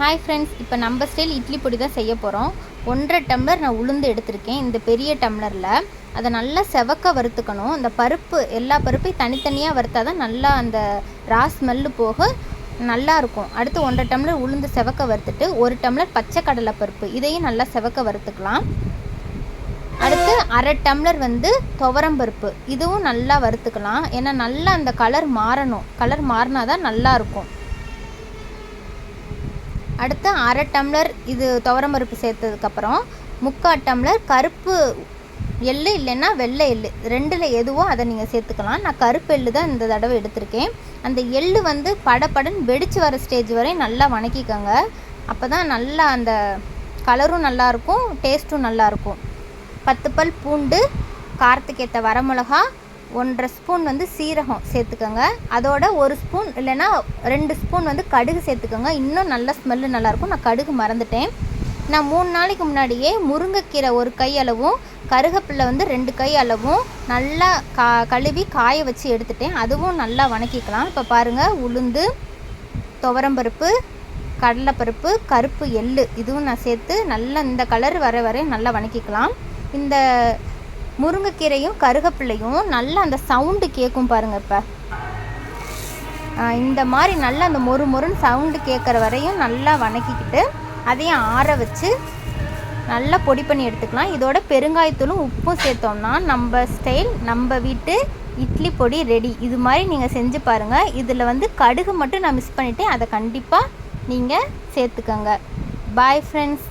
Hi friends இப்போ நம்ம style idli பொடி தான் செய்ய போகிறோம் ஒன்றரை டம்ளர் நான் உளுந்து எடுத்திருக்கேன். இந்த பெரிய டம்ளரில் அதை நல்லா செவக்க வறுத்துக்கணும். இந்த பருப்பு எல்லா பருப்பையும் தனித்தனியாக வறுத்தா தான் நல்லா அந்த ரா ஸ்மெல்லு போக நல்லா இருக்கும். அடுத்து ஒன்றரை டம்ளர் உளுந்து செவக்க வறுத்துட்டு ஒரு டம்ளர் பச்சை கடலை பருப்பு. இதையும் நல்லா செவக்க வறுத்துக்கலாம். அடுத்து அரை டம்ளர் வந்து துவரம் பருப்பு. இதுவும் நல்லா வறுத்துக்கலாம். ஏன்னா நல்லா அந்த கலர் மாறணும். கலர் மாறினா தான் நல்லாயிருக்கும் அடுத்து அரை டம்ளர் இது துவரம் பருப்பு சேர்த்ததுக்கப்புறம் முக்கால் டம்ளர் கருப்பு எள்ளு இல்லைன்னா வெள்ளை எள்ளு. ரெண்டில் எதுவோ அதை நீங்கள் சேர்த்துக்கலாம். நான் கருப்பு எள்ளு தான் இந்த தடவை எடுத்திருக்கேன். அந்த எள்ளு வந்து படபடன்னு வெடிச்சு வர ஸ்டேஜ் வரை நல்லா வணக்கிக்கோங்க. அப்போ தான் நல்லா அந்த கலரும் நல்லாயிருக்கும் டேஸ்ட்டும் நல்லாயிருக்கும் பத்து பல் பூண்டு காரத்துக்கு ஏற்ற வரமிளகா ஒன்றரை ஸ்பூன் வந்து சீரகம் சேர்த்துக்கோங்க. அதோட ஒரு ஸ்பூன் இல்லைன்னா ரெண்டு ஸ்பூன் வந்து கடுகு சேர்த்துக்கோங்க. இன்னும் நல்ல ஸ்மெல்லு நல்லாயிருக்கும். நான் கடுகு மறந்துட்டேன். நான் மூணு நாளைக்கு முன்னாடியே முருங்கைக்கீரை ஒரு கை அளவும் கருகப்பில்லை வந்து ரெண்டு கை அளவும் நல்லா கா கழுவி காய வச்சு எடுத்துட்டேன். அதுவும் நல்லா வணக்கிக்கலாம். இப்போ பாருங்கள் உளுந்து துவரம்பருப்பு கடலைப்பருப்பு கருப்பு எள்ளு இதுவும் நான் சேர்த்து நல்லா இந்த கலர் வர வரை நல்லா வணக்கிக்கலாம். இந்த முருங்கைக்கீரையும் கருகப்பிள்ளையும் நல்லா அந்த சவுண்டு கேட்கும் பாருங்கள் இப்போ. இந்த மாதிரி நல்லா அந்த மொறு மொறுன்னு சவுண்டு கேட்குற வரையும் நல்லா வணக்கிக்கிட்டு அதையும் ஆற வச்சு நல்லா பொடி பண்ணி எடுத்துக்கலாம். இதோட பெருங்காயத்தூளும் உப்பும் சேர்த்தோம்னா நம்ம ஸ்டைல் நம்ம வீட்டு இட்லி பொடி ரெடி இது மாதிரி நீங்கள் செஞ்சு பாருங்கள் இதில் வந்து கடுகு மட்டும் நான் மிஸ் பண்ணிவிட்டேன் அதை கண்டிப்பாக நீங்கள் சேர்த்துக்கோங்க. Bye friends